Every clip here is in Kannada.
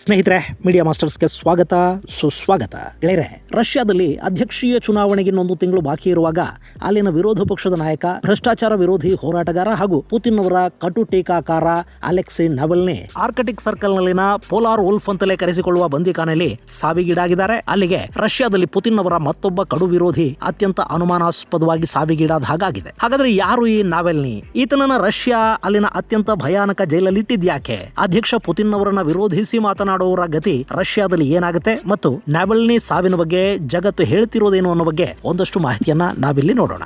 ಸ್ನೇಹಿತರೆ ಮೀಡಿಯಾ ಮಾಸ್ಟರ್ಸ್ಗೆ ಸ್ವಾಗತ, ಸುಸ್ವಾಗತ. ಗೆಳೆಯರೆ, ರಷ್ಯಾದಲ್ಲಿ ಅಧ್ಯಕ್ಷೀಯ ಚುನಾವಣೆಗೆ ಇನ್ನೊಂದು ತಿಂಗಳು ಬಾಕಿ ಇರುವಾಗ ಅಲ್ಲಿನ ವಿರೋಧ ಪಕ್ಷದ ನಾಯಕ, ಭ್ರಷ್ಟಾಚಾರ ವಿರೋಧಿ ಹೋರಾಟಗಾರ ಹಾಗೂ ಪುತಿನ್ ಅವರ ಕಟು ಟೀಕಾಕಾರ ಅಲೆಕ್ಸಿ ನವಲ್ನಿ ಆರ್ಕಟಿಕ್ ಸರ್ಕಲ್ನಲ್ಲಿನ ಪೋಲಾರ್ ಉಲ್ಫ್ ಅಂತಲೇ ಕರೆಸಿಕೊಳ್ಳುವ ಬಂದಿಖಾನೆಯಲ್ಲಿ ಸಾವಿಗೀಡಾಗಿದ್ದಾರೆ. ಅಲ್ಲಿಗೆ ರಷ್ಯಾದಲ್ಲಿ ಪುತಿನ್ ಅವರ ಮತ್ತೊಬ್ಬ ಕಡು ವಿರೋಧಿ ಅತ್ಯಂತ ಅನುಮಾನಾಸ್ಪದವಾಗಿ ಸಾವಿಗೀಡಾದ ಹಾಗಾಗಿದೆ. ಹಾಗಾದ್ರೆ ಯಾರು ಈ ನಾವೆಲ್ನಿ? ಈತನನ್ನ ರಷ್ಯಾ ಅಲ್ಲಿನ ಅತ್ಯಂತ ಭಯಾನಕ ಜೈಲಲ್ಲಿ ಇಟ್ಟಿದ್ಯಾಕೆ ಅಧ್ಯಕ್ಷ ಪುತಿನ್ ಅವರನ್ನ ವಿರೋಧಿಸಿ ಮಾತನಾಡುವವರ ಗತಿ ರಷ್ಯಾದಲ್ಲಿ ಏನಾಗುತ್ತೆ ಮತ್ತು ನಾವೆಲ್ನಿ ಸಾವಿನ ಬಗ್ಗೆ ಜಗತ್ತು ಹೇಳ್ತಿರೋದೇನು ಅನ್ನೋ ಬಗ್ಗೆ ಒಂದಷ್ಟು ಮಾಹಿತಿಯನ್ನ ನಾವಿಲ್ಲಿ ನೋಡೋಣ.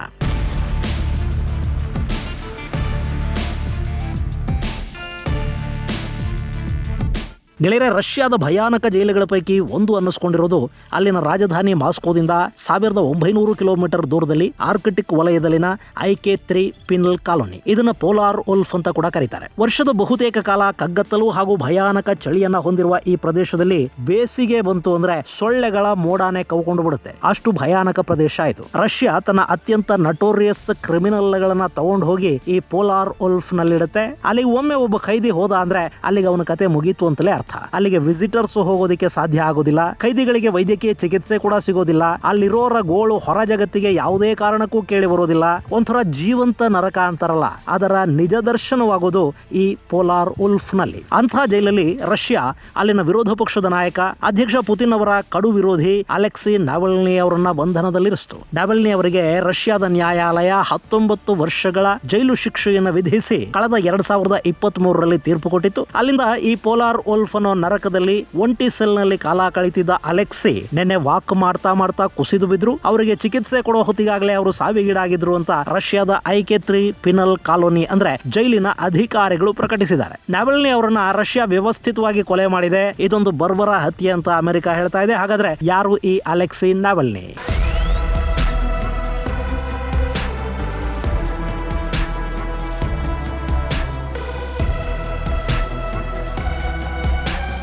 ಗೆಳೆಯರೆ ರಷ್ಯಾದ ಭಯಾನಕ ಜೈಲುಗಳ ಪೈಕಿ ಒಂದು ಅನ್ನಿಸ್ಕೊಂಡಿರೋದು ಅಲ್ಲಿನ ರಾಜಧಾನಿ ಮಾಸ್ಕೋದಿಂದ ಸಾವಿರದ ಒಂಬೈನೂರು ಕಿಲೋಮೀಟರ್ ದೂರದಲ್ಲಿ ಆರ್ಕಿಟಿಕ್ ವಲಯದಲ್ಲಿನ ಐಕೆ ತ್ರೀ ಪಿನಲ್ ಕಾಲೋನಿ. ಇದನ್ನ ಪೋಲಾರ್ ಉಲ್ಫ್ ಅಂತ ಕೂಡ ಕರೀತಾರೆ. ವರ್ಷದ ಬಹುತೇಕ ಕಾಲ ಕಗ್ಗತ್ತಲು ಹಾಗೂ ಭಯಾನಕ ಚಳಿಯನ್ನ ಹೊಂದಿರುವ ಈ ಪ್ರದೇಶದಲ್ಲಿ ಬೇಸಿಗೆ ಬಂತು ಅಂದ್ರೆ ಸೊಳ್ಳೆಗಳ ಮೋಡಾನೆ ಕವ್ಕೊಂಡು ಬಿಡುತ್ತೆ. ಅಷ್ಟು ಭಯಾನಕ ಪ್ರದೇಶ ಆಯಿತು ರಷ್ಯಾ ತನ್ನ ಅತ್ಯಂತ ನಟೋರಿಯಸ್ ಕ್ರಿಮಿನಲ್ಗಳನ್ನ ತಗೊಂಡು ಹೋಗಿ ಈ ಪೋಲಾರ್ ಉಲ್ಫ್ ನಲ್ಲಿಡುತ್ತೆ ಅಲ್ಲಿ ಒಮ್ಮೆ ಒಬ್ಬ ಖೈದಿ ಹೋದ ಅಂದ್ರೆ ಅಲ್ಲಿಗೆ ಅವನ ಕತೆ ಮುಗೀತು ಅಂತಲೇ ಅರ್ಥ. ಅಲ್ಲಿಗೆ ವಿಸಿಟರ್ಸ್ ಹೋಗೋದಕ್ಕೆ ಸಾಧ್ಯ ಆಗೋದಿಲ್ಲ. ಕೈದಿಗಳಿಗೆ ವೈದ್ಯಕೀಯ ಚಿಕಿತ್ಸೆ ಕೂಡ ಸಿಗೋದಿಲ್ಲ. ಅಲ್ಲಿರೋರ ಗೋಳು ಹೊರ ಜಗತ್ತಿಗೆ ಯಾವುದೇ ಕಾರಣಕ್ಕೂ ಕೇಳಿ ಬರೋದಿಲ್ಲ. ಒಂಥರ ಜೀವಂತ ನರಕ ಅಂತಾರಲ್ಲ. ಅದರ ನಿಜ ದರ್ಶನವಾಗೋದು ಈ ಪೋಲಾರ್ ಉಲ್ಫ್ನಲ್ಲಿ ಅಂಥ ಜೈಲಲ್ಲಿ ರಷ್ಯಾ ಅಲ್ಲಿನ ವಿರೋಧ ಪಕ್ಷದ ನಾಯಕ, ಅಧ್ಯಕ್ಷ ಪುತಿನ್ ಅವರ ಕಡು ವಿರೋಧಿ ಅಲೆಕ್ಸಿ ನಾವಲ್ನಿ ಅವರನ್ನ ಬಂಧನದಲ್ಲಿರಿಸಿತು. ನಾವಲ್ನಿ ಅವರಿಗೆ ರಷ್ಯಾದ ನ್ಯಾಯಾಲಯ ಹತ್ತೊಂಬತ್ತು ವರ್ಷಗಳ ಜೈಲು ಶಿಕ್ಷೆಯನ್ನು ವಿಧಿಸಿ, ಕಳೆದ ಎರಡ್ ಸಾವಿರದ ಇಪ್ಪತ್ತ್ ಮೂರರಲ್ಲಿ ತೀರ್ಪು ಕೊಟ್ಟಿತ್ತು. ಅಲ್ಲಿಂದ ಈ ಪೋಲಾರ್ ಉಲ್ಫ್ ಅನ್ನೋ ನರಕದಲ್ಲಿ ಒಂಟಿ ಸೆಲ್ನಲ್ಲಿ ಕಾಲ ಕಳಿತಿದ್ದ ಅಲೆಕ್ಸಿ ನಿನ್ನೆ ವಾಕ್ ಮಾಡ್ತಾ ಮಾಡ್ತಾ ಕುಸಿದು ಬಿದ್ರು. ಅವರಿಗೆ ಚಿಕಿತ್ಸೆ ಕೊಡೋ ಹೊತ್ತಿಗಾಗಲೇ ಅವರು ಸಾವಿಗೀಡಾಗಿದ್ರು ಅಂತ ರಷ್ಯಾದ ಐಕೆ ತ್ರೀ ಪಿನಲ್ ಕಾಲೋನಿ ಅಂದ್ರೆ ಜೈಲಿನ ಅಧಿಕಾರಿಗಳು ಪ್ರಕಟಿಸಿದ್ದಾರೆ. ನಾವೆಲ್ನಿ ಅವರನ್ನ ರಷ್ಯಾ ವ್ಯವಸ್ಥಿತವಾಗಿ ಕೊಲೆ ಮಾಡಿದೆ. ಇದೊಂದು ಬರ್ಬರ ಹತ್ಯೆ ಅಂತ ಅಮೆರಿಕ ಹೇಳ್ತಾ ಇದೆ. ಹಾಗಾದ್ರೆ ಯಾರು ಈ ಅಲೆಕ್ಸಿ ನಾವೆಲ್ನಿ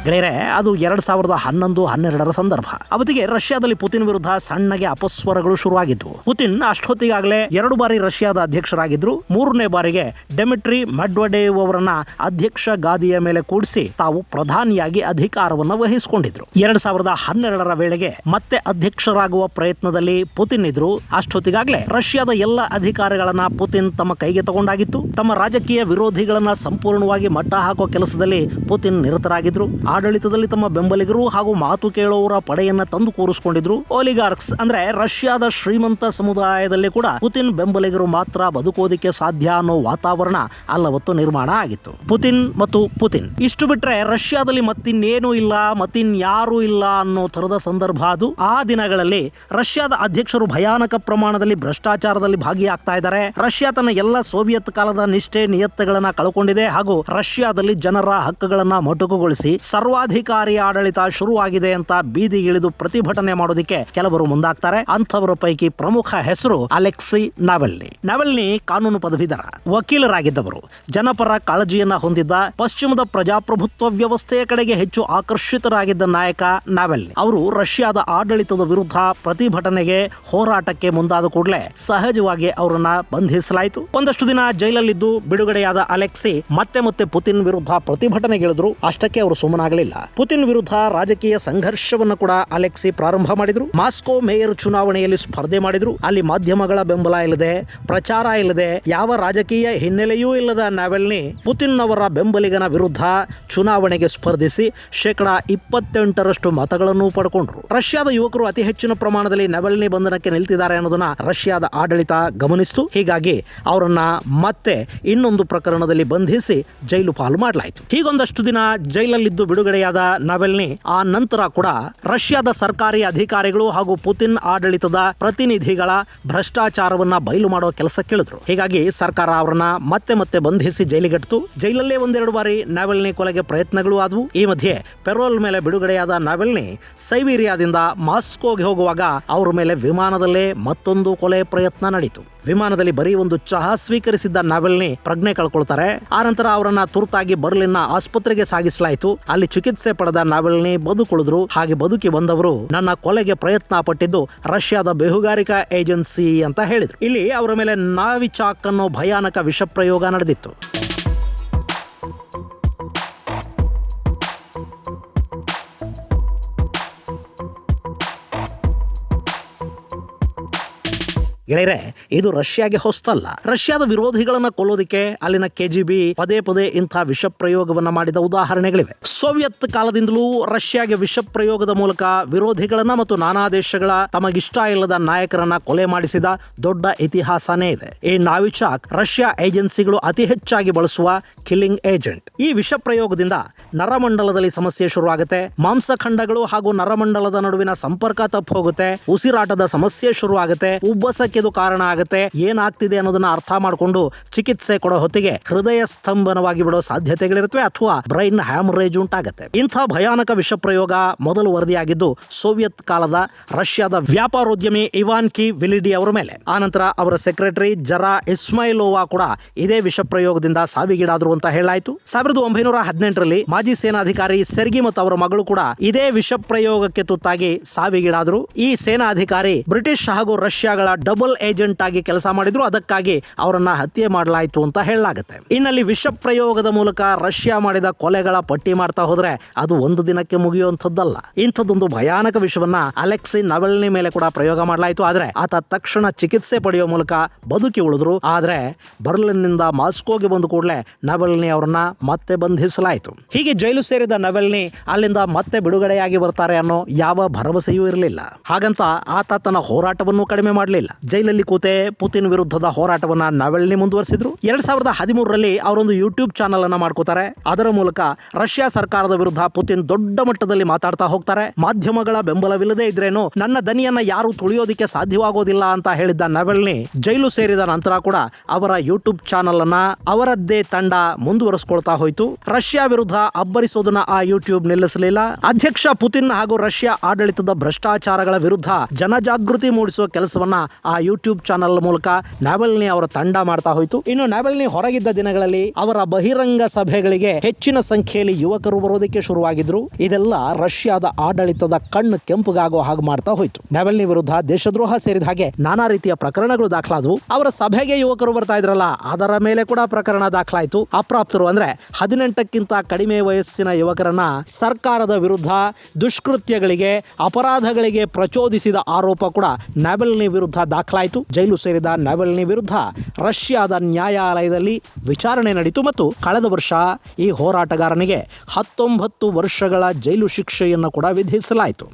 ಗೆಳೆಯರೆ, ಅದು ಎರಡು ಸಾವಿರದ ಹನ್ನೊಂದು, ಹನ್ನೆರಡರ ಸಂದರ್ಭ. ಅವತ್ತಿಗೆ ರಷ್ಯಾದಲ್ಲಿ ಪುತಿನ್ ವಿರುದ್ಧ ಸಣ್ಣಗೆ ಅಪಸ್ವರಗಳು ಶುರುವಾಗಿದ್ವು. ಪುತಿನ್ ಅಷ್ಟೊತ್ತಿಗಾಗಲೇ ಎರಡು ಬಾರಿ ರಷ್ಯಾದ ಅಧ್ಯಕ್ಷರಾಗಿದ್ರು. ಮೂರನೇ ಬಾರಿಗೆ ಡೆಮಿಟ್ರಿ ಮಡ್ವಡೇವ್ ಅವರನ್ನ ಅಧ್ಯಕ್ಷ ಗಾದಿಯ ಮೇಲೆ ಕೂಡಿಸಿ ತಾವು ಪ್ರಧಾನಿಯಾಗಿ ಅಧಿಕಾರವನ್ನು ವಹಿಸಿಕೊಂಡಿದ್ರು. ಎರಡ್ ಸಾವಿರದ ಹನ್ನೆರಡರ ವೇಳೆಗೆ ಮತ್ತೆ ಅಧ್ಯಕ್ಷರಾಗುವ ಪ್ರಯತ್ನದಲ್ಲಿ ಪುತಿನ್ ಇದ್ರು. ಅಷ್ಟೊತ್ತಿಗಾಗಲೇ ರಷ್ಯಾದ ಎಲ್ಲ ಅಧಿಕಾರಗಳನ್ನ ಪುತಿನ್ ತಮ್ಮ ಕೈಗೆ ತಗೊಂಡಾಗಿತ್ತು. ತಮ್ಮ ರಾಜಕೀಯ ವಿರೋಧಿಗಳನ್ನ ಸಂಪೂರ್ಣವಾಗಿ ಮಟ್ಟ ಹಾಕೋ ಕೆಲಸದಲ್ಲಿ ಪುತಿನ್ ನಿರತರಾಗಿದ್ರು. ಆಡಳಿತದಲ್ಲಿ ತಮ್ಮ ಬೆಂಬಲಿಗರು ಹಾಗೂ ಮಾತು ಕೇಳುವವರ ಪಡೆಯನ್ನ ತಂದು ಕೂರಿಸಿಕೊಂಡಿದ್ರು ಓಲಿಗಾರ್ಕ್ಸ್ ಅಂದ್ರೆ ರಷ್ಯಾದ ಶ್ರೀಮಂತ ಸಮುದಾಯದಲ್ಲಿ ಕೂಡ ಪುತಿನ್ ಬೆಂಬಲಿಗರು ಮಾತ್ರ ಬದುಕೋದಿಕ್ಕೆ ಸಾಧ್ಯ ಅನ್ನೋ ವಾತಾವರಣ ಅಲ್ಲವತ್ತು ನಿರ್ಮಾಣ ಆಗಿತ್ತು. ಪುತಿನ್ ಮತ್ತು ಪುತಿನ್. ಇಷ್ಟು ಬಿಟ್ರೆ ರಷ್ಯಾದಲ್ಲಿ ಮತ್ತಿನ್ನೇನು ಇಲ್ಲ, ಮತ್ತಿನ್ಯಾರೂ ಇಲ್ಲ ಅನ್ನೋ ತರದ ಸಂದರ್ಭ ಅದು. ಆ ದಿನಗಳಲ್ಲಿ ರಷ್ಯಾದ ಅಧ್ಯಕ್ಷರು ಭಯಾನಕ ಪ್ರಮಾಣದಲ್ಲಿ ಭ್ರಷ್ಟಾಚಾರದಲ್ಲಿ ಭಾಗಿಯಾಗ್ತಾ ಇದ್ದಾರೆ. ರಷ್ಯಾ ತನ್ನ ಎಲ್ಲ ಸೋವಿಯತ್ ಕಾಲದ ನಿಷ್ಠೆ ನಿಯತ್ತಗಳನ್ನ ಕಳ್ಕೊಂಡಿದೆ ಹಾಗೂ ರಷ್ಯಾದಲ್ಲಿ ಜನರ ಹಕ್ಕುಗಳನ್ನ ಮೊಟಕುಗೊಳಿಸಿ ಸರ್ವಾಧಿಕಾರಿ ಆಡಳಿತ ಶುರುವಾಗಿದೆ ಅಂತ ಬೀದಿಗಿಳಿದು ಪ್ರತಿಭಟನೆ ಮಾಡೋದಿಕ್ಕೆ ಕೆಲವರು ಮುಂದಾಗ್ತಾರೆ. ಅಂಥವರ ಪೈಕಿ ಪ್ರಮುಖ ಹೆಸರು ಅಲೆಕ್ಸಿ ನಾವೆಲ್ನಿ. ನಾವೆಲ್ನಿ ಕಾನೂನು ಪದವೀಧರ, ವಕೀಲರಾಗಿದ್ದವರು. ಜನಪರ ಕಾಳಜಿಯನ್ನ ಹೊಂದಿದ್ದ ಪಶ್ಚಿಮದ ಪ್ರಜಾಪ್ರಭುತ್ವ ವ್ಯವಸ್ಥೆಯ ಕಡೆಗೆ ಹೆಚ್ಚು ಆಕರ್ಷಿತರಾಗಿದ್ದ ನಾಯಕ ನಾವೆಲ್ನಿ. ಅವರು ರಷ್ಯಾದ ಆಡಳಿತದ ವಿರುದ್ಧ ಪ್ರತಿಭಟನೆಗೆ ಹೋರಾಟಕ್ಕೆ ಮುಂದಾದ ಕೂಡಲೇ ಸಹಜವಾಗಿ ಅವರನ್ನ ಬಂಧಿಸಲಾಯಿತು. ಒಂದಷ್ಟು ದಿನ ಜೈಲಲ್ಲಿದ್ದು ಬಿಡುಗಡೆಯಾದ ಅಲೆಕ್ಸಿ ಮತ್ತೆ ಮತ್ತೆ ಪುತಿನ್ ವಿರುದ್ಧ ಪ್ರತಿಭಟನೆಗಿಳಿದ್ರು. ಅಷ್ಟಕ್ಕೆ ಅವರು ಸುಮ್ಮನಾಗಲಿಲ್ಲ ಪುತಿನ್ ವಿರುದ್ಧ ರಾಜಕೀಯ ಸಂಘರ್ಷವನ್ನು ಕೂಡ ಅಲೆಕ್ಸಿ ಪ್ರಾರಂಭ ಮಾಡಿದ್ರು. ಮಾಸ್ಕೋ ಮೇಯರ್ ಚುನಾವಣೆಯಲ್ಲಿ ಸ್ಪರ್ಧೆ ಮಾಡಿದ್ರು. ಅಲ್ಲಿ ಮಾಧ್ಯಮಗಳ ಬೆಂಬಲ ಇಲ್ಲದೆ, ಪ್ರಚಾರ ಇಲ್ಲದೆ, ಯಾವ ರಾಜಕೀಯ ಹಿನ್ನೆಲೆಯೂ ಇಲ್ಲದ ನಾವೆಲ್ನಿ ಪುತಿನ್ ಅವರ ಬೆಂಬಲಿಗನ ವಿರುದ್ಧ ಚುನಾವಣೆಗೆ ಸ್ಪರ್ಧಿಸಿ ಶೇಕಡಾ ಇಪ್ಪತ್ತೆಂಟರಷ್ಟು ಮತಗಳನ್ನು ಪಡ್ಕೊಂಡ್ರು. ರಷ್ಯಾದ ಯುವಕರು ಅತಿ ಹೆಚ್ಚಿನ ಪ್ರಮಾಣದಲ್ಲಿ ನವೆಲ್ನಿ ಬಂಧನಕ್ಕೆ ನಿಲ್ತಿದ್ದಾರೆ ಅನ್ನೋದನ್ನ ರಷ್ಯಾದ ಆಡಳಿತ ಗಮನಿಸಿತು. ಹೀಗಾಗಿ ಅವರನ್ನ ಮತ್ತೆ ಇನ್ನೊಂದು ಪ್ರಕರಣದಲ್ಲಿ ಬಂಧಿಸಿ ಜೈಲು ಪಾಲು ಮಾಡಲಾಯಿತು. ಹೀಗೊಂದಷ್ಟು ದಿನ ಜೈಲಲ್ಲಿದ್ದು ಬಿಡುಗಡೆಯಾದ ನವೆಲ್ನಿ, ಆ ನಂತರ ಕೂಡ ರಷ್ಯಾದ ಸರ್ಕಾರಿ ಅಧಿಕಾರಿಗಳು ಹಾಗೂ ಪುತಿನ್ ಆಡಳಿತದ ಪ್ರತಿನಿಧಿಗಳ ಭ್ರಷ್ಟಾಚಾರವನ್ನ ಬಯಲು ಮಾಡೋ ಕೇಳಿದ್ರು. ಹೀಗಾಗಿ ಸರ್ಕಾರ ಅವರನ್ನ ಮತ್ತೆ ಮತ್ತೆ ಬಂಧಿಸಿ ಜೈಲಿಗಟ್ಟಿತು ಜೈಲಲ್ಲೇ ಒಂದೆರಡು ಬಾರಿ ನವೆಲ್ನಿ ಕೊಲೆಗೆ ಪ್ರಯತ್ನಗಳು ಆದವು. ಈ ಮಧ್ಯೆ ಪೆರೋಲ್ ಮೇಲೆ ಬಿಡುಗಡೆಯಾದ ನವೆಲ್ನಿ ಸೈಬೀರಿಯಾದಿಂದ ಮಾಸ್ಕೋಗೆ ಹೋಗುವಾಗ ಅವರ ಮೇಲೆ ವಿಮಾನದಲ್ಲೇ ಮತ್ತೊಂದು ಕೊಲೆ ಪ್ರಯತ್ನ ನಡೆಯಿತು ವಿಮಾನದಲ್ಲಿ ಬರೀ ಒಂದು ಚಹಾ ಸ್ವೀಕರಿಸಿದ್ದ ನವೆಲ್ನಿ ಪ್ರಜ್ಞೆ ಕಳ್ಕೊಳ್ತಾರೆ. ಆನಂತರ ಅವರನ್ನ ತುರ್ತಾಗಿ ಬರ್ಲಿನ್ನ ಆಸ್ಪತ್ರೆಗೆ ಸಾಗಿಸಲಾಯಿತು. ಅಲ್ಲಿ ಚಿಕಿತ್ಸೆ ಪಡೆದ ನಾವೆಲ್ನಿ ಬದುಕುಳಿದ್ರು. ಹಾಗೆ ಬದುಕಿ ಬಂದವರು ನನ್ನ ಕೊಲೆಗೆ ಪ್ರಯತ್ನ ಪಟ್ಟಿದ್ದು ರಷ್ಯಾದ ಬೇಹುಗಾರಿಕಾ ಏಜೆನ್ಸಿ ಅಂತ ಹೇಳಿದ್ರು. ಇಲ್ಲಿ ಅವರ ಮೇಲೆ ನಾವಿಚಾಕ್ ಅನ್ನೋ ಭಯಾನಕ ವಿಷ ಪ್ರಯೋಗ ನಡೆದಿತ್ತು. ಗೆಳೆಯರೆ, ಇದು ರಷ್ಯಾಗೆ ಹೊಸ್ತಲ್ಲ. ರಷ್ಯಾದ ವಿರೋಧಿಗಳನ್ನ ಕೊಲ್ಲೋದಿಕ್ಕೆ ಅಲ್ಲಿನ ಕೆಜಿಬಿ ಪದೇ ಪದೇ ಇಂತಹ ವಿಷ ಪ್ರಯೋಗವನ್ನ ಮಾಡಿದ ಉದಾಹರಣೆಗಳಿವೆ. ಸೋವಿಯತ್ ಕಾಲದಿಂದಲೂ ರಷ್ಯಾಗೆ ವಿಷ ಪ್ರಯೋಗದ ಮೂಲಕ ವಿರೋಧಿಗಳನ್ನ ಮತ್ತು ನಾನಾ ದೇಶಗಳ ತಮಗಿಷ್ಟ ಇಲ್ಲದ ನಾಯಕರನ್ನ ಕೊಲೆ ಮಾಡಿಸಿದ ದೊಡ್ಡ ಇತಿಹಾಸನೇ ಇದೆ. ಈ ನಾವಿಚಾಕ್ ರಷ್ಯಾ ಏಜೆನ್ಸಿಗಳು ಅತಿ ಹೆಚ್ಚಾಗಿ ಬಳಸುವ ಕಿಲ್ಲಿಂಗ್ ಏಜೆಂಟ್. ಈ ವಿಷ ಪ್ರಯೋಗದಿಂದ ನರಮಂಡಲದಲ್ಲಿ ಸಮಸ್ಯೆ ಶುರುವಾಗುತ್ತೆ, ಮಾಂಸಖಂಡಗಳು ಹಾಗೂ ನರಮಂಡಲದ ನಡುವಿನ ಸಂಪರ್ಕ ತಪ್ಪು ಹೋಗುತ್ತೆ, ಉಸಿರಾಟದ ಸಮಸ್ಯೆ ಶುರುವಾಗುತ್ತೆ, ಉಬ್ಬಸಕ್ಕೆ ಇದು ಕಾರಣ ಆಗುತ್ತೆ. ಏನಾಗ್ತಿದೆ ಅನ್ನೋದನ್ನ ಅರ್ಥ ಮಾಡಿಕೊಂಡು ಚಿಕಿತ್ಸೆ ಕೊಡೋ ಹೊತ್ತಿಗೆ ಹೃದಯ ಸ್ತಂಭನವಾಗಿ ಬಿಡೋ ಸಾಧ್ಯತೆಗಳಿರುತ್ತವೆ ಅಥವಾ ಬ್ರೈನ್ ಹ್ಯಾಮರೇಜ್ ಉಂಟಾಗುತ್ತೆ. ಇಂಥ ಭಯಾನಕ ವಿಷ ಪ್ರಯೋಗ ಮೊದಲು ವರದಿಯಾಗಿದ್ದು ಸೋವಿಯತ್ ಕಾಲದ ರಷ್ಯಾದ ವ್ಯಾಪಾರೋದ್ಯಮಿ ಇವಾನ್ ಕಿ ವಿಲಿಡಿ ಅವರ ಮೇಲೆ. ಆನಂತರ ಅವರ ಸೆಕ್ರೆಟರಿ ಜರಾ ಇಸ್ಮೈಲೋವಾ ಕೂಡ ಇದೇ ವಿಷ ಪ್ರಯೋಗದಿಂದ ಸಾವಿಗೀಡಾದ್ರು ಅಂತ ಹೇಳಲಾಯಿತು. ಸಾವಿರದ ಒಂಬೈನೂರ ಹದಿನೆಂಟರಲ್ಲಿ ಮಾಜಿ ಸೇನಾಧಿಕಾರಿ ಸೆರ್ಗಿ ಮತ್ತು ಅವರ ಮಗಳು ಕೂಡ ಇದೇ ವಿಷ ಪ್ರಯೋಗಕ್ಕೆ ತುತ್ತಾಗಿ ಸಾವಿಗೀಡಾದ್ರು. ಈ ಸೇನಾಧಿಕಾರಿ ಬ್ರಿಟಿಷ್ ಹಾಗೂ ರಷ್ಯಾಗಳ ಡಬಲ್ ಏಜೆಂಟ್ ಆಗಿ ಕೆಲಸ ಮಾಡಿದ್ರು, ಅದಕ್ಕಾಗಿ ಅವರನ್ನ ಹತ್ಯೆ ಮಾಡಲಾಯಿತು ಅಂತ ಹೇಳಲಾಗುತ್ತೆ. ಇನ್ನಲ್ಲಿ ವಿಷ ಪ್ರಯೋಗದ ಮೂಲಕ ರಷ್ಯಾ ಮಾಡಿದ ಕೊಲೆಗಳ ಪಟ್ಟಿ ಮಾಡ್ತಾ ಹೋದ್ರೆ ಅದು ಒಂದು ದಿನಕ್ಕೆ ಮುಗಿಯುವಂಥದ್ದಲ್ಲ. ಇಂಥದ್ದೊಂದು ಭಯಾನಕ ವಿಷವನ್ನ ಅಲೆಕ್ಸಿ ನವೆಲ್ನಿ ಮೇಲೆ ಕೂಡ ಪ್ರಯೋಗ ಮಾಡಲಾಯಿತು. ಆದ್ರೆ ಆತ ತಕ್ಷಣ ಚಿಕಿತ್ಸೆ ಪಡೆಯುವ ಮೂಲಕ ಬದುಕಿ ಉಳಿದ್ರು. ಆದ್ರೆ ಬರ್ಲಿನ್ನಿಂದ ಮಾಸ್ಕೋಗೆ ಬಂದ ಕೂಡಲೇ ನವೆಲ್ನಿ ಅವರನ್ನ ಮತ್ತೆ ಬಂಧಿಸಲಾಯಿತು. ಹೀಗೆ ಜೈಲು ಸೇರಿದ ನವೆಲ್ನಿ ಅಲ್ಲಿಂದ ಮತ್ತೆ ಬಿಡುಗಡೆಯಾಗಿ ಬರ್ತಾರೆ ಅನ್ನೋ ಯಾವ ಭರವಸೆಯೂ ಇರಲಿಲ್ಲ. ಹಾಗಂತ ಆತ ತನ್ನ ಹೋರಾಟವನ್ನು ಕಡಿಮೆ ಮಾಡಲಿಲ್ಲ. ಜೈಲಲ್ಲಿ ಕೂತೆ ಪುತಿನ್ ವಿರುದ್ಧದ ಹೋರಾಟವನ್ನ ನವೆಲ್ನಿ ಮುಂದುವರೆಸಿದ್ರು. ಎರಡ್ ಸಾವಿರದ ಹದಿಮೂರರಲ್ಲಿ ಅವರೊಂದು ಯೂಟ್ಯೂಬ್ ಚಾನಲ್ ಅನ್ನ ಮಾಡ್ಕೋತಾರೆ. ಅದರ ಮೂಲಕ ರಷ್ಯಾ ಸರ್ಕಾರದ ವಿರುದ್ಧ ಪುತಿನ್ ದೊಡ್ಡ ಮಟ್ಟದಲ್ಲಿ ಮಾತಾಡ್ತಾ ಹೋಗ್ತಾರೆ. ಮಾಧ್ಯಮಗಳ ಬೆಂಬಲವಿಲ್ಲದೆ ಇದ್ರೇನು ನನ್ನ ದನಿಯನ್ನ ಯಾರು ತುಳಿಯೋದಿಕ್ಕೆ ಸಾಧ್ಯವಾಗೋದಿಲ್ಲ ಅಂತ ಹೇಳಿದ್ದ ನವೆಲ್ನಿ ಜೈಲು ಸೇರಿದ ನಂತರ ಕೂಡ ಅವರ ಯೂಟ್ಯೂಬ್ ಚಾನಲ್ ಅನ್ನ ಅವರದ್ದೇ ತಂಡ ಮುಂದುವರೆಸ್ಕೊಳ್ತಾ ಹೋಯಿತು. ರಷ್ಯಾ ವಿರುದ್ಧ ಅಬ್ಬರಿಸೋದನ್ನ ಆ ಯೂಟ್ಯೂಬ್ ನಿಲ್ಲಿಸಲಿಲ್ಲ. ಅಧ್ಯಕ್ಷ ಪುತಿನ್ ಹಾಗೂ ರಷ್ಯಾ ಆಡಳಿತದ ಭ್ರಷ್ಟಾಚಾರಗಳ ವಿರುದ್ಧ ಜನಜಾಗೃತಿ ಮೂಡಿಸುವ ಕೆಲಸವನ್ನ ಆ ಯೂಟ್ಯೂಬ್ ಚಾನಲ್ ಮೂಲಕ ನಾವೆಲ್ನಿ ಅವರ ತಂಡ ಮಾಡ್ತಾ ಹೋಯಿತು. ಇನ್ನು ನಾವೆಲ್ನಿ ಹೊರಗಿದ್ದ ದಿನಗಳಲ್ಲಿ ಅವರ ಬಹಿರಂಗ ಸಭೆಗಳಿಗೆ ಹೆಚ್ಚಿನ ಸಂಖ್ಯೆಯಲ್ಲಿ ಯುವಕರು ಬರೋದಕ್ಕೆ ಶುರುವಾಗಿದ್ರು. ಇದೆಲ್ಲ ರಷ್ಯಾದ ಆಡಳಿತದ ಕಣ್ಣು ಕೆಂಪುಗಾಗುವ ಹಾಗೆ ಮಾಡ್ತಾ ಹೋಯಿತು. ನಾವೆಲ್ನಿ ವಿರುದ್ಧ ದೇಶದ್ರೋಹ ಸೇರಿದ ಹಾಗೆ ನಾನಾ ರೀತಿಯ ಪ್ರಕರಣಗಳು ದಾಖಲಾದವು. ಅವರ ಸಭೆಗೆ ಯುವಕರು ಬರ್ತಾ ಇದ್ರಲ್ಲ, ಅದರ ಮೇಲೆ ಕೂಡ ಪ್ರಕರಣ ದಾಖಲಾಯಿತು. ಅಪ್ರಾಪ್ತರು ಅಂದ್ರೆ ಹದಿನೆಂಟಕ್ಕಿಂತ ಕಡಿಮೆ ವಯಸ್ಸಿನ ಯುವಕರನ್ನ ಸರ್ಕಾರದ ವಿರುದ್ಧ ದುಷ್ಕೃತ್ಯಗಳಿಗೆ, ಅಪರಾಧಗಳಿಗೆ ಪ್ರಚೋದಿಸಿದ ಆರೋಪ ಕೂಡ ನಾವೆಲ್ನಿ ವಿರುದ್ಧ ದಾಖಲಾಯಿತು ಜೈಲು ಸೇರಿದ ನವೆಲ್ನಿ ವಿರುದ್ಧ ರಷ್ಯಾದ ನ್ಯಾಯಾಲಯದಲ್ಲಿ ವಿಚಾರಣೆ ನಡೆಯಿತು ಮತ್ತು ಕಳೆದ ವರ್ಷ ಈ ಹೋರಾಟಗಾರನಿಗೆ ಹತ್ತೊಂಬತ್ತು ವರ್ಷಗಳ ಜೈಲು ಶಿಕ್ಷೆಯನ್ನು ಕೂಡ ವಿಧಿಸಲಾಯಿತು.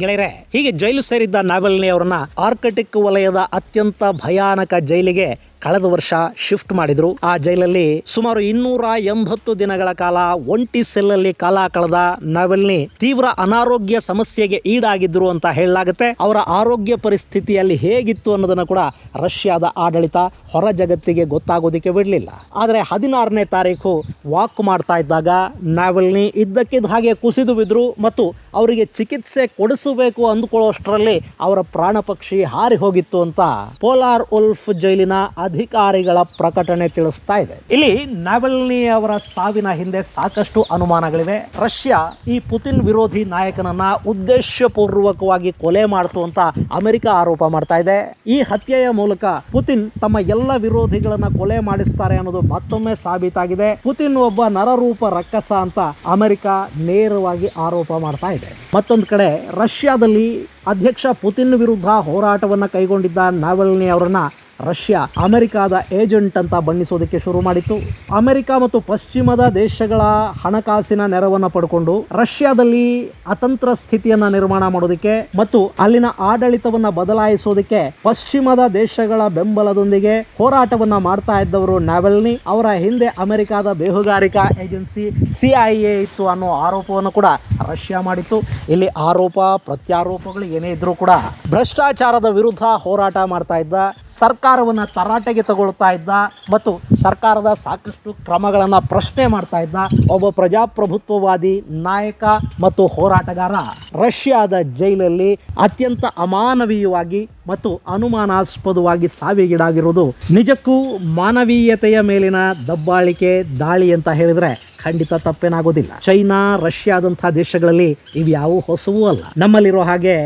ಗೆಳೆಯರೆ, ಹೀಗೆ ಜೈಲು ಸೇರಿದ್ದ ನಾವೆಲ್ನಿ ಅವರನ್ನ ಆರ್ಕಟಿಕ್ ವಲಯದ ಅತ್ಯಂತ ಭಯಾನಕ ಜೈಲಿಗೆ ಕಳೆದ ವರ್ಷ ಶಿಫ್ಟ್ ಮಾಡಿದ್ರು. ಆ ಜೈಲಲ್ಲಿ ಸುಮಾರು ಇನ್ನೂರ ಎಂಬತ್ತು ದಿನಗಳ ಕಾಲ ಒಂಟಿ ಸೆಲ್ಲಲ್ಲಿ ಕಾಲ ಕಳೆದ ನವೆಲ್ನಿ ತೀವ್ರ ಅನಾರೋಗ್ಯ ಸಮಸ್ಯೆಗೆ ಈಡಾಗಿದ್ರು ಅಂತ ಹೇಳಲಾಗುತ್ತೆ. ಅವರ ಆರೋಗ್ಯ ಪರಿಸ್ಥಿತಿಯಲ್ಲಿ ಹೇಗಿತ್ತು ಅನ್ನೋದನ್ನ ಕೂಡ ರಷ್ಯಾದ ಆಡಳಿತ ಹೊರ ಜಗತ್ತಿಗೆ ಗೊತ್ತಾಗೋದಕ್ಕೆ ಬಿಡಲಿಲ್ಲ. ಆದರೆ ಹದಿನಾರನೇ ತಾರೀಕು ವಾಕ್ ಮಾಡ್ತಾ ಇದ್ದಾಗ ನಾವೆಲ್ನಿ ಇದ್ದಕ್ಕಿದ್ದ ಹಾಗೆ ಕುಸಿದು ಬಿದ್ರು ಮತ್ತು ಅವರಿಗೆ ಚಿಕಿತ್ಸೆ ಕೊಡಿಸಬೇಕು ಅಂದುಕೊಳ್ಳೋಷ್ಟರಲ್ಲಿ ಅವರ ಪ್ರಾಣ ಪಕ್ಷಿ ಹಾರಿ ಹೋಗಿತ್ತು ಅಂತ ಪೋಲಾರ್ ಉಲ್ಫ್ ಜೈಲಿನ ಅಧಿಕಾರಿಗಳ ಪ್ರಕಟಣೆ ತಿಳಿಸ್ತಾ ಇದೆ. ಇಲ್ಲಿ ನಾವೆಲ್ನಿ ಅವರ ಸಾವಿನ ಹಿಂದೆ ಸಾಕಷ್ಟು ಅನುಮಾನಗಳಿವೆ. ರಷ್ಯಾ ಈ ಪುತಿನ್ ವಿರೋಧಿ ನಾಯಕನನ್ನ ಉದ್ದೇಶಪೂರ್ವಕವಾಗಿ ಕೊಲೆ ಮಾಡ್ತು ಅಂತ ಅಮೆರಿಕ ಆರೋಪ ಮಾಡ್ತಾ ಇದೆ. ಈ ಹತ್ಯೆಯ ಮೂಲಕ ಪುತಿನ್ ತಮ್ಮ ಎಲ್ಲ ವಿರೋಧಿಗಳನ್ನ ಕೊಲೆ ಮಾಡಿಸ್ತಾರೆ ಅನ್ನೋದು ಮತ್ತೊಮ್ಮೆ ಸಾಬೀತಾಗಿದೆ. ಪುತಿನ್ ಒಬ್ಬ ನರರೂಪ ರಕ್ಕಸ ಅಂತ ಅಮೆರಿಕ ನೇರವಾಗಿ ಆರೋಪ ಮಾಡ್ತಾ ಇದೆ. ಮತ್ತೊಂದು ಕಡೆ ರಷ್ಯಾದಲ್ಲಿ ಅಧ್ಯಕ್ಷ ಪುತಿನ್ ವಿರುದ್ಧ ಹೋರಾಟವನ್ನು ಕೈಗೊಂಡಿದ್ದ ನಾವೆಲ್ನಿ ಅವರನ್ನ ರಷ್ಯಾ ಅಮೆರಿಕಾದ ಏಜೆಂಟ್ ಅಂತ ಬಣ್ಣಿಸೋದಕ್ಕೆ ಶುರು ಮಾಡಿತ್ತು. ಅಮೆರಿಕ ಮತ್ತು ಪಶ್ಚಿಮದ ದೇಶಗಳ ಹಣಕಾಸಿನ ನೆರವನ್ನು ಪಡ್ಕೊಂಡು ರಷ್ಯಾದಲ್ಲಿ ಅತಂತ್ರ ಸ್ಥಿತಿಯನ್ನ ನಿರ್ಮಾಣ ಮಾಡೋದಕ್ಕೆ ಮತ್ತು ಅಲ್ಲಿನ ಆಡಳಿತವನ್ನ ಬದಲಾಯಿಸೋದಕ್ಕೆ ಪಶ್ಚಿಮದ ದೇಶಗಳ ಬೆಂಬಲದೊಂದಿಗೆ ಹೋರಾಟವನ್ನ ಮಾಡ್ತಾ ಇದ್ದವರು ನಾವೆಲ್ನಿ ಅವರ ಹಿಂದೆ ಅಮೆರಿಕಾದ ಬೇಹುಗಾರಿಕಾ ಏಜೆನ್ಸಿ ಸಿಐಎ ಇತ್ತು ಅನ್ನೋ ಆರೋಪವನ್ನು ಕೂಡ ರಷ್ಯಾ ಮಾಡಿತ್ತು. ಇಲ್ಲಿ ಆರೋಪ, ಪ್ರತ್ಯಾರೋಪಗಳು ಏನೇ ಇದ್ರೂ ಕೂಡ ಭ್ರಷ್ಟಾಚಾರದ ವಿರುದ್ಧ ಹೋರಾಟ ಮಾಡ್ತಾ ಇದ್ದ ಸರ್ಕಾರವನ್ನ ತರಾಟೆಗೆ ತಗೊಳ್ತಾ ಇದ್ದ ಮತ್ತು ಸರ್ಕಾರದ ಸಾಕಷ್ಟು ಕ್ರಮಗಳನ್ನು ಪ್ರಶ್ನೆ ಮಾಡ್ತಾ ಇದ್ದ ಒಬ್ಬ ಪ್ರಜಾಪ್ರಭುತ್ವವಾದಿ ನಾಯಕ ಮತ್ತು ಹೋರಾಟಗಾರ ರಷ್ಯಾದ ಜೈಲಲ್ಲಿ ಅತ್ಯಂತ ಅಮಾನವೀಯವಾಗಿ ಮತ್ತು ಅನುಮಾನಾಸ್ಪದವಾಗಿ ಸಾವಿಗೀಡಾಗಿರುವುದು ನಿಜಕ್ಕೂ ಮಾನವೀಯತೆಯ ಮೇಲಿನ ದಬ್ಬಾಳಿಕೆ ದಾಳಿ ಅಂತ ಹೇಳಿದ್ರೆ ಖಂಡಿತ ತಪ್ಪೇನಾಗೋದಿಲ್ಲ. ಚೈನಾ ರಷ್ಯಾದಂತಹ ದೇಶಗಳಲ್ಲಿ ಇವ್ಯಾವು ಹೊಸವೂ ಅಲ್ಲ. ನಮ್ಮಲ್ಲಿರೋ ಹಾಗೆ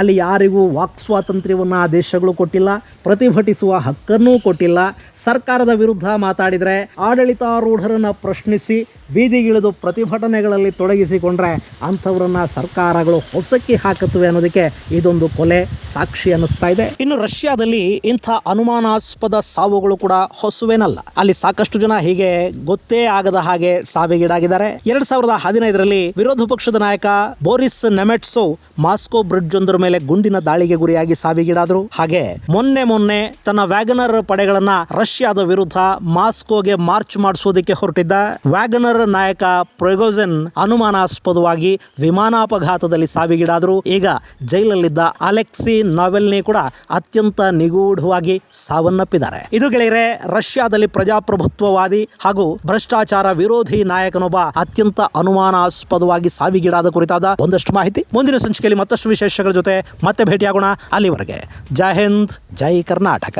ಅಲ್ಲಿ ಯಾರಿಗೂ ವಾಕ್ ಸ್ವಾತಂತ್ರ್ಯವನ್ನು ಆ ದೇಶಗಳು ಕೊಟ್ಟಿಲ್ಲ, ಪ್ರತಿಭಟಿಸುವ ಹಕ್ಕನ್ನೂ ಕೊಟ್ಟಿಲ್ಲ. ಸರ್ಕಾರದ ವಿರುದ್ಧ ಮಾತಾಡಿದರೆ ಆಡಳಿತಾರೂಢರನ್ನು ಪ್ರಶ್ನಿಸಿ, ಬೀದಿಗಿಳಿದು ಪ್ರತಿಭಟನೆಗಳಲ್ಲಿ ತೊಡಗಿಸಿಕೊಂಡ್ರೆ ಅಂಥವ್ರನ್ನ ಸರ್ಕಾರಗಳು ಹೊಸಕ್ಕಿ ಹಾಕುತ್ತವೆ ಅನ್ನೋದಕ್ಕೆ ಇದೊಂದು ಕೊಲೆ ಸಾಕ್ಷಿ ಅನ್ನಿಸ್ತಾ ಇದೆ. ಇನ್ನು ರಷ್ಯಾದಲ್ಲಿ ಇಂಥ ಅನುಮಾನಾಸ್ಪದ ಸಾವುಗಳು ಕೂಡ ಹೊಸುವೇನಲ್ಲ. ಅಲ್ಲಿ ಸಾಕಷ್ಟು ಜನ ಹೀಗೆ ಗೊತ್ತೇ ಆಗದ ಹಾಗೆ ಸಾವಿಗೀಡಾಗಿದ್ದಾರೆ. ಎರಡ್ ಸಾವಿರದ ಹದಿನೈದರಲ್ಲಿ ವಿರೋಧ ಪಕ್ಷದ ನಾಯಕ ಬೋರಿಸ್ ನೆಮೆಟ್ಸೋ ಮಾಸ್ಕೋ ಬ್ರಿಡ್ಜ್ ಒಂದರ ಮೇಲೆ ಗುಂಡಿನ ದಾಳಿಗೆ ಗುರಿಯಾಗಿ ಸಾವಿಗೀಡಾದ್ರು. ಹಾಗೆ ಮೊನ್ನೆ ಮೊನ್ನೆ ತನ್ನ ವ್ಯಾಗನರ್ ಪಡೆಗಳನ್ನ ರಷ್ಯಾದ ವಿರುದ್ಧ ಮಾಸ್ಕೋಗೆ ಮಾರ್ಚ್ ಮಾಡಿಸೋದಕ್ಕೆ ಹೊರಟಿದ್ದ ವ್ಯಾಗನರ್ ನಾಯಕ ಪ್ರೊಗೋಜನ್ ಅನುಮಾನಾಸ್ಪದವಾಗಿ ವಿಮಾನಾಪಘಾತದಲ್ಲಿ ಸಾವಿಗೀಡಾದ್ರು. ಈಗ ಜೈಲಲ್ಲಿದ್ದ ಅಲೆಕ್ಸಿ ನಾವೆಲ್ನಿ ಕೂಡ ಅತ್ಯಂತ ನಿಗೂಢವಾಗಿ ಸಾವನ್ನಪ್ಪಿದ್ದಾರೆ. ಇದು ಗೆಳೆಯರೆ, ರಷ್ಯಾದಲ್ಲಿ ಪ್ರಜಾಪ್ರಭುತ್ವವಾದಿ ಹಾಗೂ ಭ್ರಷ್ಟಾಚಾರ ವಿರೋಧಿ ನಾಯಕನೊಬ್ಬ ಅತ್ಯಂತ ಅನುಮಾನಾಸ್ಪದವಾಗಿ ಸಾವಿಗೀಡಾದ ಕುರಿತಾದ ಒಂದಷ್ಟು ಮಾಹಿತಿ. ಮುಂದಿನ ಸಂಚಿಕೆಯಲ್ಲಿ ಮತ್ತಷ್ಟು ವಿಶೇಷಗಳ ಜೊತೆ ಮತ್ತೆ ಭೇಟಿಯಾಗೋಣ ಅಲ್ಲಿವರೆಗೆ. ಜೈ ಹಿಂದ್ ಜೈ ಕರ್ನಾಟಕ.